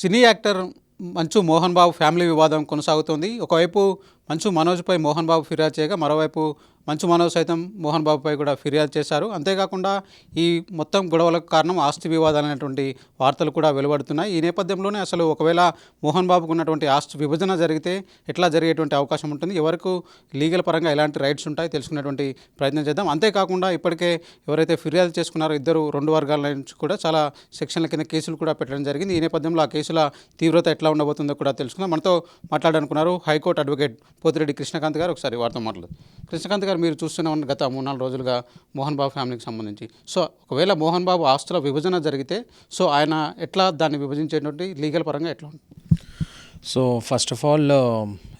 Cine actor మంచు Mohan Babu family వివాదం కొనసాగుతోంది. ఒకవైపు మంచు మనోజ్పై మోహన్ బాబు ఫిర్యాదు చేయగా మరోవైపు మంచు మనోజ్ సైతం మోహన్ బాబుపై కూడా ఫిర్యాదు చేశారు. అంతేకాకుండా ఈ మొత్తం గొడవలకు కారణం ఆస్తి వివాదాలు అనేటువంటి వార్తలు కూడా వెలువడుతున్నాయి. ఈ నేపథ్యంలోనే అసలు ఒకవేళ మోహన్ బాబుకు ఉన్నటువంటి ఆస్తి విభజన జరిగితే ఎట్లా జరిగేటువంటి అవకాశం ఉంటుంది? ఎవరికి లీగల్ పరంగా ఎలాంటి రైట్స్ ఉంటాయి? తెలుసుకునేటువంటి ప్రయత్నం చేద్దాం. అంతేకాకుండా ఇప్పటికే ఎవరైతే ఫిర్యాదు చేసుకున్నారో ఇద్దరు రెండు వర్గాల నుంచి కూడా చాలా సెక్షన్ల కింద కేసులు కూడా పెట్టడం జరిగింది. ఈ నేపథ్యంలో ఆ కేసుల తీవ్రత ఎట్లా ఉండబోతుందో కూడా తెలుసుకుందాం. మనతో మాట్లాడాలనుకున్నారు high court advocate Pothireddy Krishnakanth గారు. ఒకసారి వారితో మాట్లాడు కృష్ణకాంత్ గారు మీరు చూస్తూనే ఉన్న గత మూడు నాలుగు రోజులుగా మోహన్ బాబు ఫ్యామిలీకి సంబంధించి. సో ఒకవేళ మోహన్ బాబు ఆస్తుల విభజన జరిగితే సో ఆయన ఎట్లా దాన్ని విభజించేటువంటి లీగల్ పరంగా ఎట్లా ఉంటుంది? సో ఫస్ట్ ఆఫ్ ఆల్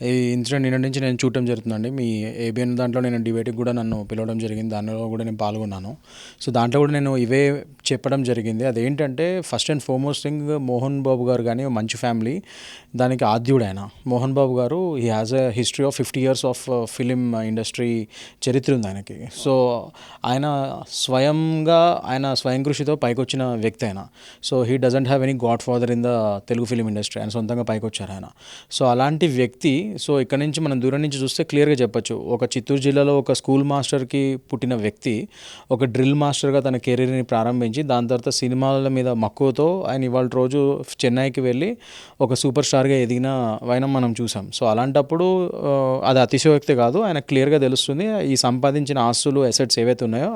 ఈ ఇన్సిడెంట్ నిన్న నుంచి నేను చూడటం జరుగుతుందండి. మీ ఏబిఎన్ దాంట్లో నేను డిబేట్కి కూడా నన్ను పిలవడం జరిగింది. దానిలో కూడా నేను పాల్గొన్నాను. సో దాంట్లో కూడా నేను ఇవే చెప్పడం జరిగింది. అదేంటంటే first and foremost thing Mohan Babu గారు కానీ మంచి ఫ్యామిలీ దానికి ఆద్యుడు ఆయన మోహన్ బాబు గారు he has a history of fifty years of film industry చరిత్ర ఉంది ఆయనకి. సో ఆయన స్వయంగా ఆయన స్వయం కృషితో పైకొచ్చిన వ్యక్తి ఆయన. So he doesn't have any godfather in the Telugu film industry ఆయన సొంతంగా పైకొచ్చారు ఆయన. సో అలాంటి వ్యక్తి సో ఇక్కడ నుంచి మనం దూరం నుంచి చూస్తే క్లియర్గా చెప్పొచ్చు. ఒక చిత్తూరు జిల్లాలో ఒక స్కూల్ మాస్టర్కి పుట్టిన వ్యక్తి ఒక డ్రిల్ మాస్టర్గా తన కెరీర్ని ప్రారంభించి దాని తర్వాత సినిమాల మీద మక్కువతో ఆయన ఇవాళ రోజు చెన్నైకి వెళ్ళి ఒక సూపర్ స్టార్గా ఎదిగిన వైనం మనం చూసాం. సో అలాంటప్పుడు అది అతిశయోక్తి కాదు. ఆయన క్లియర్గా తెలుస్తుంది. ఈ సంపాదించిన ఆస్తులు అసెట్స్ ఏవైతే ఉన్నాయో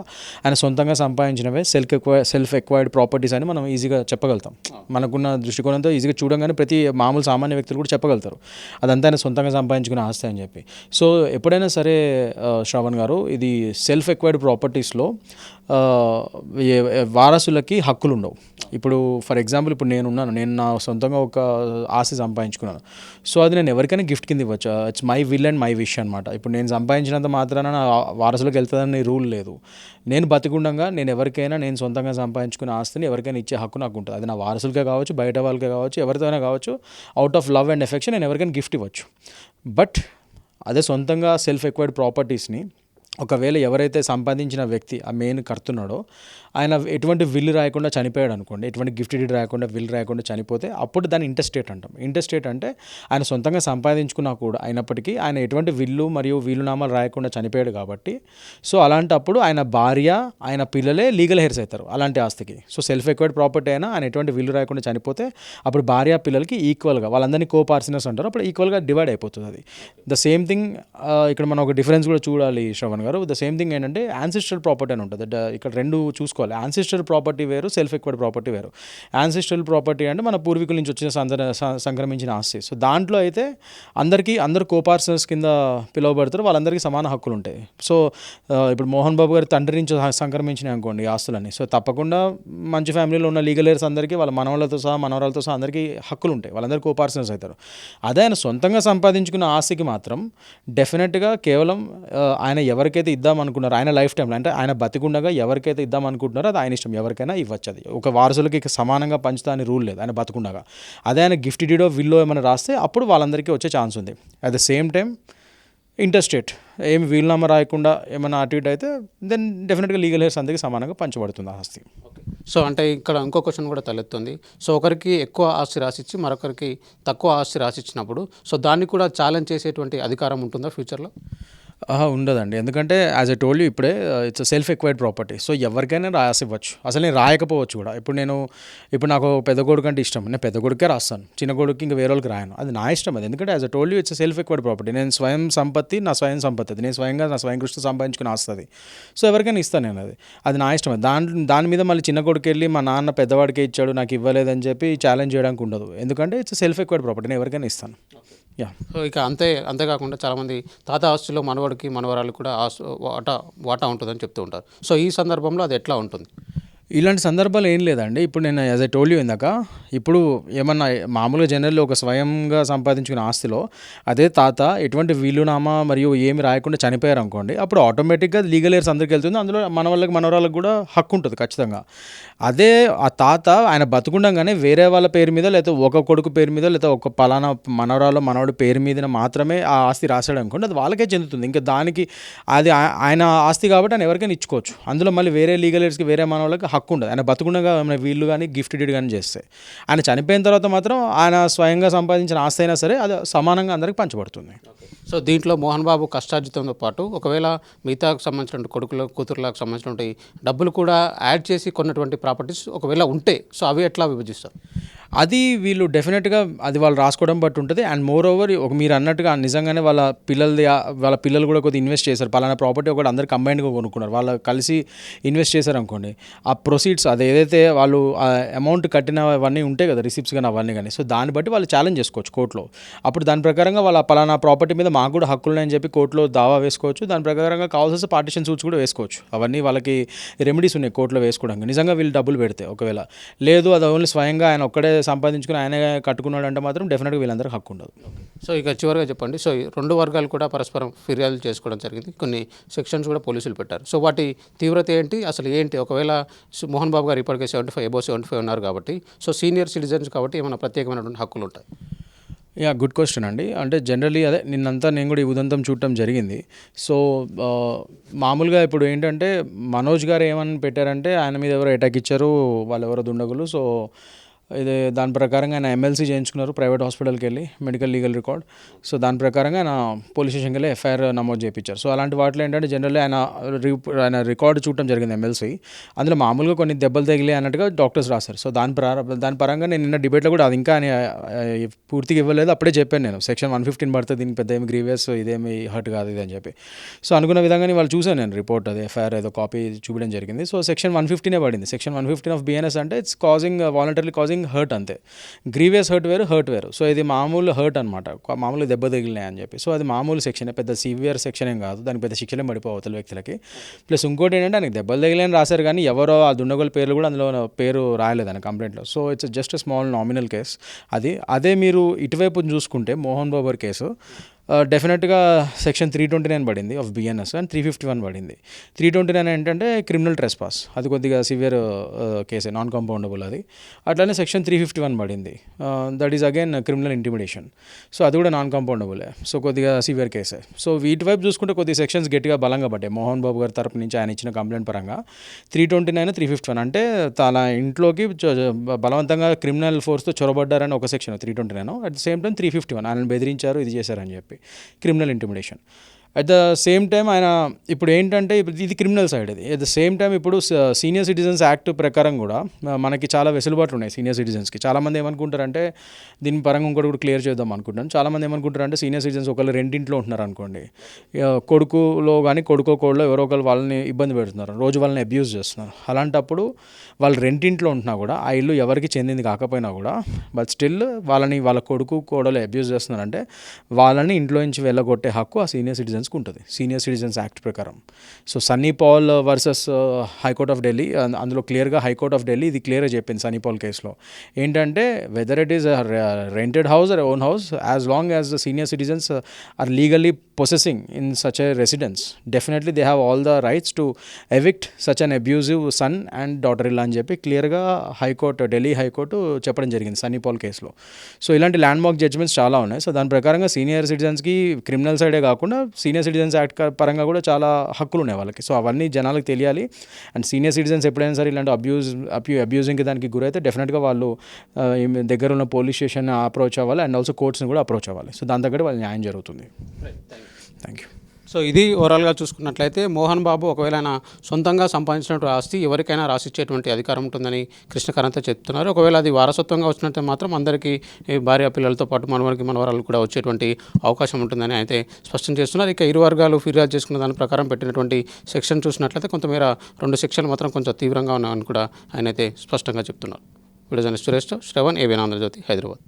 ఆయన సొంతంగా సంపాదించినవే self acquire self acquired properties అని మనం ఈజీగా చెప్పగలుగుతాం. మనకున్న దృష్టికోణంతో ఈజీగా చూడంగానే ప్రతి మామూలు సామాన్య వ్యక్తులు కూడా చెప్పగలుగుతారు. అదంతా ఆయన సొంతంగా సంపాదించుకునే ఆస్తి అని చెప్పి. సో ఎప్పుడైనా సరే శ్రవణ్ గారు ఇది సెల్ఫ్ ఎక్వైర్డ్ ప్రాపర్టీస్లో వారసులకి హక్కులు ఉండవు ఇప్పుడు ఫర్ ఎగ్జాంపుల్ ఇప్పుడు నేను ఉన్నాను నేను నా సొంతంగా ఒక ఆశ సంపాదించుకున్నాను. సో అది నేను ఎవరికైనా గిఫ్ట్ కింద ఇవ్వచ్చు. It's my will and my wish అనమాట ఇప్పుడు నేను సంపాదించినంత మాత్రాన నా వారసులకు వెళ్తుందని రూల్ లేదు. నేను బతికుండగా నేను ఎవరికైనా నేను సొంతంగా సంపాదించుకున్న ఆస్తిని ఎవరికైనా ఇచ్చే హక్కు నాకు ఉంటుంది. అది నా వారసులకే కావచ్చు బయట వాళ్ళకే కావచ్చు ఎవరితోనే కావచ్చు out of love and affection నేను ఎవరికైనా గిఫ్ట్ ఇవ్వచ్చు. బట్ అదే సొంతంగా సెల్ఫ్ ఎక్వైర్డ్ ప్రాపర్టీస్ని ఒకవేళ ఎవరైతే సంపాదించిన వ్యక్తి ఆ మెయిన్ కడుతున్నాడో ఆయన ఎటువంటి విల్లు రాయకుండా చనిపోయాడు అనుకోండి ఎటువంటి గిఫ్ట్ డీడ్ రాయకుండా విల్ రాయకుండా చనిపోతే అప్పుడు దాన్ని ఇంటర్స్టేట్ అంటాం. ఇంటర్స్టేట్ అంటే ఆయన సొంతంగా సంపాదించుకున్నా కూడా అయినప్పటికీ ఆయన ఎటువంటి విల్లు మరియు వీలునామాలు రాయకుండా చనిపోయాడు కాబట్టి సో అలాంటప్పుడు ఆయన భార్య ఆయన పిల్లలే లీగల్ హెయిర్స్ అవుతారు అలాంటి ఆస్తికి. సో సెల్ఫ్ ఎక్వైర్డ్ ప్రాపర్టీ అయినా ఆయన ఎటువంటి విల్లు రాయకుండా చనిపోతే అప్పుడు భార్య పిల్లలకి ఈక్వల్గా వాళ్ళందరినీ కో పార్సినర్స్ అంటారు అప్పుడు ఈక్వల్గా డివైడ్ అయిపోతుంది అది. ద సేమ్ థింగ్ ఇక్కడ మనం ఒక డిఫరెన్స్ కూడా చూడాలి శ్రవణ్ గారు ద సేమ్ థింగ్ ఏంటంటే యాన్సిస్ట్రల్ ప్రాపర్టీ అని ఉంటుంది. ఇక్కడ రెండు చూసుకోవాలి. యాన్సిస్ట్రల్ ప్రాపర్టీ వేరు సెల్ఫ్ ఎక్వైర్డ్ ప్రాపర్టీ వేరు. యాన్సిస్ట్రల్ ప్రాపర్టీ అంటే మన పూర్వీకుల నుంచి వచ్చిన సంక్రమించిన ఆస్తి. సో దాంట్లో అయితే అందరికీ అందరు కోపార్సనర్స్ కింద పిలువబడతారు. వాళ్ళందరికీ సమాన హక్కులు ఉంటాయి. సో ఇప్పుడు మోహన్ బాబు గారి తండ్రి నుంచి సంక్రమించినాయి అనుకోండి ఆస్తులన్నీ. సో తప్పకుండా మంచి ఫ్యామిలీలో ఉన్న లీగల్ ఎయిర్స్ అందరికీ వాళ్ళ మనవలతో సహా మనవరాలతో సహా అందరికీ హక్కులు ఉంటాయి. వాళ్ళందరూ కోపార్సనర్స్ అవుతారు. అదే ఆయన సొంతంగా సంపాదించుకున్న ఆస్తికి మాత్రం డెఫినెట్గా కేవలం ఆయన ఎవరికి ఎవరికైతే ఇద్దాం అనుకున్నారో ఆయన లైఫ్ టైంలో అంటే ఆయన బతికుండగా ఎవరికైతే ఇద్దాం అనుకుంటున్నారో అది ఆయన ఇష్టం. ఎవరికైనా ఇవ్వచ్చు అది. ఒక వారసులకి సమానంగా పంచుతా అని రూల్ లేదు ఆయన బతికుండగా. అదే ఆయన గిఫ్ట్ డీడో విల్లో ఏమైనా రాస్తే అప్పుడు వాళ్ళందరికీ వచ్చే ఛాన్స్ ఉంది. At the same time interstate ఏమి వీలునామా రాయకుండా ఏమైనా అటు ఇటు అయితే దెన్ డెఫినెట్గా లీగల్ హెయిర్స్ అందరికీ సమానంగా పంచబడుతుంది ఆస్తి. సో అంటే ఇక్కడ ఇంకో క్వశ్చన్ కూడా తలెత్తుంది. సో ఒకరికి ఎక్కువ ఆస్తి రాసిచ్చి మరొకరికి తక్కువ ఆస్తి రాసిచ్చినప్పుడు సో దాన్ని కూడా ఛాలెంజ్ చేసేటువంటి అధికారం ఉంటుందా ఫ్యూచర్లో ఉండదండి. ఎందుకంటే యాజ్ ఎ యూ ఇప్పుడే it's self acquired property so ఎవరికైనా రాసి ఇవ్వచ్చు అసలు నేను రాయకపోవచ్చు కూడా. ఇప్పుడు నేను ఇప్పుడు నాకు పెద్ద కొడుకు అంటే ఇష్టం. నేను పెద్ద కొడుకే రాస్తాను. చిన్న కొడుకు ఇంకా వేరే వాళ్ళకి రాయను. అది నా ఇష్టం అది. ఎందుకంటే as told you it's self acquired property నేను స్వయం సంపత్తి నా స్వయం సంపత్తి. అది నేను స్వయంగా నా స్వయం కృష్ణ సంపాదించుకుని వస్తుంది సో ఎవరికైనా ఇస్తాను నేను అది. అది నా ఇష్టం. దాని దాని మీద మళ్ళీ చిన్న కొడుకు వెళ్ళి మా నాన్న పెద్దవాడికే ఇచ్చాడు నాకు ఇవ్వలేదని చెప్పి ఛాలెంజ్ చేయడానికి ఉండదు. ఎందుకంటే ఇట్స్ సెల్ఫ్ ఎక్వైర్డ్ ప్రాపర్టీ నేను ఎవరికైనా ఇస్తాను. యా సో ఇక అంతే అంతేకాకుండా చాలామంది తాత ఆస్తుల్లో మనవడికి మనవరాలు కూడా ఆస్తు వాటా వాటా ఉంటుందని చెప్తూ ఉంటారు. సో ఈ సందర్భంలో అది ఎట్లా ఉంటుంది? ఇలాంటి సందర్భాలు ఏం లేదండి. ఇప్పుడు నేను యాజ్ ఐ టోల్ యూ ఇందాక ఇప్పుడు ఏమన్నా మామూలుగా జనరల్లో ఒక స్వయంగా సంపాదించుకున్న ఆస్తిలో అదే తాత ఎటువంటి వీలునామా మరియు ఏమి రాయకుండా చనిపోయారు అనుకోండి అప్పుడు ఆటోమేటిక్గా లీగల్ ఇయర్స్ అందరికి వెళ్తుంది. అందులో మన వాళ్ళకి మనవరాలకు కూడా హక్కు ఉంటుంది ఖచ్చితంగా. అదే ఆ తాత ఆయన బతుకుండగానే వేరే వాళ్ళ పేరు మీద లేకపోతే ఒక కొడుకు పేరు మీద లేకపోతే ఒక పలానా మనవరాలు మనవడి పేరు మీద మాత్రమే ఆ ఆస్తి రాశాడు అనుకోండి అది వాళ్ళకే చెందుతుంది. ఇంకా దానికి అది ఆయన ఆస్తి కాబట్టి ఆయన ఎవరికైనా ఇచ్చుకోవచ్చు. అందులో మళ్ళీ వేరే లీగల్ ఇయర్స్కి వేరే మనవాళ్ళకి హక్కు ఉండదు ఆయన బతుకుండగా ఏమైనా వీళ్ళు కానీ గిఫ్ట్ డీడ్ కానీ చేస్తే. ఆయన చనిపోయిన తర్వాత మాత్రం ఆయన స్వయంగా సంపాదించిన ఆస్తి అయినా సరే అది సమానంగా అందరికి పంచబడుతుంది. సో దీంట్లో మోహన్ బాబు కష్టార్జితంతో పాటు ఒకవేళ మిగతాకు సంబంధించిన కొడుకుల కూతురులకు సంబంధించినటువంటి డబ్బులు కూడా యాడ్ చేసి కొన్నటువంటి ప్రాపర్టీస్ ఒకవేళ ఉంటే సో అవి ఎట్లా విభజిస్తారు? అది వీళ్ళు డెఫినెట్గా అది వాళ్ళు రాసుకోవడం బట్టి ఉంటుంది. అండ్ మోర్ ఓవర్ ఒక మీరు అన్నట్టుగా నిజంగానే వాళ్ళ పిల్లలది వాళ్ళ పిల్లలు కూడా కొద్దిగా ఇన్వెస్ట్ చేశారు. పలానా ప్రాపర్టీ ఒకటి అందరు కంబైన్డ్గా కొనుక్కున్నారు. వాళ్ళు కలిసి ఇన్వెస్ట్ చేశారు అనుకోండి ఆ ప్రొసీడ్స్ అది ఏదైతే వాళ్ళు అమౌంట్ కట్టినవన్నీ ఉంటాయి కదా రిసిప్ట్స్ కానీ అవన్నీ కానీ. సో దాన్ని బట్టి వాళ్ళు ఛాలెంజ్ చేసుకోవచ్చు కోర్టులో. అప్పుడు దాని ప్రకారంగా వాళ్ళ పలానా ప్రాపర్టీ మీద మాకు కూడా హక్కులు చెప్పి కోర్టులో దావా వేసుకోవచ్చు. దాని ప్రకారంగా కావాల్సిన పార్టీషన్ సూట్స్ కూడా వేసుకోవచ్చు. అవన్నీ వాళ్ళకి రెమెడీస్ ఉన్నాయి కోర్టులో వేసుకోవడానికి. నిజంగా వీళ్ళు డబ్బులు పెడితే ఒకవేళ. లేదు అది ఓన్లీ స్వయంగా ఆయన ఒక్కడే సంపాదించుకుని ఆయనే కట్టుకున్నాడు అంటే మాత్రం డెఫినెట్గా వీళ్ళందరికీ హక్కు ఉండదు. సో ఇక చివరిగా చెప్పండి. సో ఈ రెండు వర్గాలు కూడా పరస్పరం ఫిర్యాదులు చేసుకోవడం జరిగింది. కొన్ని సెక్షన్స్ కూడా పోలీసులు పెట్టారు. సో వాటి తీవ్రత ఏంటి? అసలు ఏంటి? ఒకవేళ మోహన్ బాబు గారు ఇప్పటికే seventy five above seventy five ఉన్నారు కాబట్టి సో సీనియర్ సిటిజన్స్ కాబట్టి ఏమైనా ప్రత్యేకమైనటువంటి హక్కులు ఉంటాయి? యా గుడ్ క్వశ్చన్ అండి. అంటే జనరలీ అదే నిన్నంతా నేను కూడా ఈ ఉదంతం చూడటం జరిగింది. సో మామూలుగా ఇప్పుడు ఏంటంటే మనోజ్ గారు ఏమని పెట్టారంటే ఆయన మీద ఎవరో అటాక్ ఇచ్చారు వాళ్ళు ఎవరో దుండగులు. సో ఇది దాని ప్రకారంగా ఆయన ఎమ్మెల్సీ చేయించుకున్నారు ప్రైవేట్ హాస్పిటల్కి వెళ్ళి మెడికల్ లీగల్ రికార్డ్. సో దాని ప్రకారంగా ఆయన పోలీస్ స్టేషన్కి వెళ్ళి ఎఫ్ఐఆర్ నమోదు చేయించారు. సో అలాంటి వాటిలో ఏంటంటే జనరల్లీ ఆయన ఆయన రికార్డు చూడటం జరిగింది ఎమ్మెల్సీ అందులో మామూలుగా కొన్ని దెబ్బలు తగిలే అన్నట్టుగా డాక్టర్స్ రాశారు. సో దాని ప్రార దాని పరంగా నేను నిన్న డిబేట్లో కూడా అది ఇంకా ఆయన, పూర్తిగా ఇవ్వలేదు అప్పుడే చెప్పాను నేను. సెక్షన్ వన్ ఫిఫ్టీన్ పడుతుంది దీనికి పెద్ద ఏమి గ్రీవియస్ ఇదేమి హర్ట్ కాదు ఇది అని చెప్పి. సో అనుకున్న విధంగానే వాళ్ళు చూశాను నేను రిపోర్ట్ అది ఎఫ్ఐఆర్ ఏదో కాపీ చూపించడం జరిగింది. సో సెక్షన్ వన్ ఫిఫ్టీనే పడింది. Section one fifteen of BNS అంటే it's causing voluntary causing hurt అంతే. గ్రీవియస్ హర్ట్ వేరు హర్ట్ వేరు. సో ఇది మామూలు హర్ట్ అనమాట మామూలు దెబ్బ తగిలినాయి అని చెప్పి. సో అది మామూలు సెక్షన్ పెద్ద సివియర్ సెక్షన్ ఏం కాదు. దానికి పెద్ద శిక్షణ పడిపోవు అవతల వ్యక్తులకి. ప్లస్ ఇంకోటి ఏంటంటే ఆయనకి దెబ్బలు తగిలేని రాశారు కానీ ఎవరో ఆ దుండగుల పేర్లు కూడా అందులో పేరు రాయలేదు అని కంప్లైంట్లో. So it's just small nominal case అది అదే మీరు ఇటువైపు చూసుకుంటే మోహన్ బాబర్ కేసు డెఫినెట్గా సెక్షన్ త్రీ ట్వంటీ నైన్ పడింది of BNS and three fifty one పడింది. త్రీ ట్వంటీ నైన్ ఏంటంటే క్రిమినల్ ట్రెస్ పాస్ అది కొద్దిగా సివియర్ కేసే నాన్ కాంపౌండబుల్ అది. అట్లానే సెక్షన్ త్రీ ఫిఫ్టీ వన్ పడింది that is again criminal intimidation so అది కూడా నాన్ కాంపౌండబులే సో కొద్దిగా సివియర్ కేసే సో వీటి వైపు చూసుకుంటే కొద్ది సెక్షన్స్ గట్టిగా బలంగా పడ్డాయి. మోహన్ బాబు గారి తరపు నుంచి ఆయన ఇచ్చిన కంప్లైంట్ పరంగా three twenty nine three fifty one అంటే తన ఇంట్లోకి బలవంతంగా క్రిమినల్ ఫోర్స్తో చొరబడ్డారని ఒక section three twenty nine at the same time three fifty one ఆయన బెదిరించారు ఇది చేశారని చెప్పి. Criminal intimidation at the same time ఆయన ఇప్పుడు ఏంటంటే ఇప్పుడు ఇది క్రిమినల్ సైడ్ ఇది అట్ ద సేమ్ టైం ఇప్పుడు సీనియర్ సిటిజన్స్ యాక్ట్ ప్రకారం కూడా మనకి చాలా వెసులుబాట్లు ఉన్నాయి సీనియర్ సిటిజన్స్కి చాలామంది ఏమనుకుంటారంటే దీని పరంగా ఇంకోటి కూడా క్లియర్ చేద్దాం అనుకుంటాను చాలామంది ఏమనుకుంటారంటే సీనియర్ సిటిజన్స్ ఒకళ్ళు రెండింట్లో ఉంటున్నారు అనుకోండి. కొడుకులో కానీ కొడుకో కోడలో ఎవరో ఒకరు వాళ్ళని ఇబ్బంది పెడుతున్నారు. రోజు వాళ్ళని అబ్యూస్ చేస్తున్నారు. అలాంటప్పుడు వాళ్ళు రెండింట్లో ఉంటున్నా కూడా ఆ ఇల్లు ఎవరికి చెందింది కాకపోయినా కూడా బట్ స్టిల్ వాళ్ళని వాళ్ళ కొడుకు కోడలు అబ్యూస్ చేస్తున్నారంటే వాళ్ళని ఇంట్లో నుంచి వెళ్ళగొట్టే హక్కు ఆ సీనియర్ సిటిజన్స్కి ఉంటుంది. సీనియర్ సిటిజన్స్ యాక్ట్ ప్రకారం. So Sunny Paul versus high court of Delhi అందులో క్లియర్గా హైకోర్ట్ ఆఫ్ ఢిల్లీ ఇది క్లియర్గా చెప్పింది సన్నీ పాల్ కేసులో ఏంటంటే whether it is rented house or own house as long as the senior citizens are legally possessing in such a residence definitely they have all the rights to evict such an abusive son and daughter ఇల్లా అని చెప్పి క్లియర్గా high court Delhi high court చెప్పడం జరిగింది సన్నీ పాల్ కేసులో so ఇలాంటి landmark judgments చాలా ఉన్నాయి. సో దాని ప్రకారంగా సీనియర్ సిటిజన్స్కి క్రిమినల్ సైడే కాకుండా సీనియర్ సిటిజన్స్ యాక్ట్ పరంగా కూడా చాలా హక్కులు ఉన్నాయి వాళ్ళకి. సో అవన్నీ జనాలకు తెలియాలి. అండ్ సీనియర్ సిటిజన్స్ ఎప్పుడైనా సరే ఇలాంటి అబ్యూజ్ అబ్యూ అబ్యూజింగ్కి దానికి గురైతే డెఫినెట్గా వాళ్ళు దగ్గర ఉన్న పోలీస్ స్టేషన్ అప్రోచ్ అవ్వాలి. అండ్ ఆల్సో కోర్ట్స్ని కూడా అప్రోచ్ అవ్వాలి. సో దాని దగ్గర వాళ్ళ న్యాయం జరుగుతుంది. థ్యాంక్ యూ సో ఇది ఓవరాల్గా చూసుకున్నట్లయితే మోహన్ బాబు ఒకవేళ ఆయన సొంతంగా సంపాదించినటువంటి ఆస్తి ఎవరికైనా రాసిచ్చేటువంటి అధికారం ఉంటుందని కృష్ణకారంతో చెప్తున్నారు. ఒకవేళ అది వారసత్వంగా వచ్చినట్టే మాత్రం అందరికీ భార్య పిల్లలతో పాటు మనవరికి మనవరాలు కూడా వచ్చేటువంటి అవకాశం ఉంటుందని అయితే స్పష్టం చేస్తున్నారు. ఇక ఇరు వర్గాలు ఫిర్యాదు చేసుకున్న దాని ప్రకారం పెట్టినటువంటి సెక్షన్ చూసినట్లయితే కొంతమేర రెండు సెక్షన్లు మాత్రం కొంచెం తీవ్రంగా ఉన్నాయని కూడా ఆయన అయితే స్పష్టంగా చెప్తున్నారు. Video journalist Suresh Shravan ABN Andhra Jyothi Hyderabad.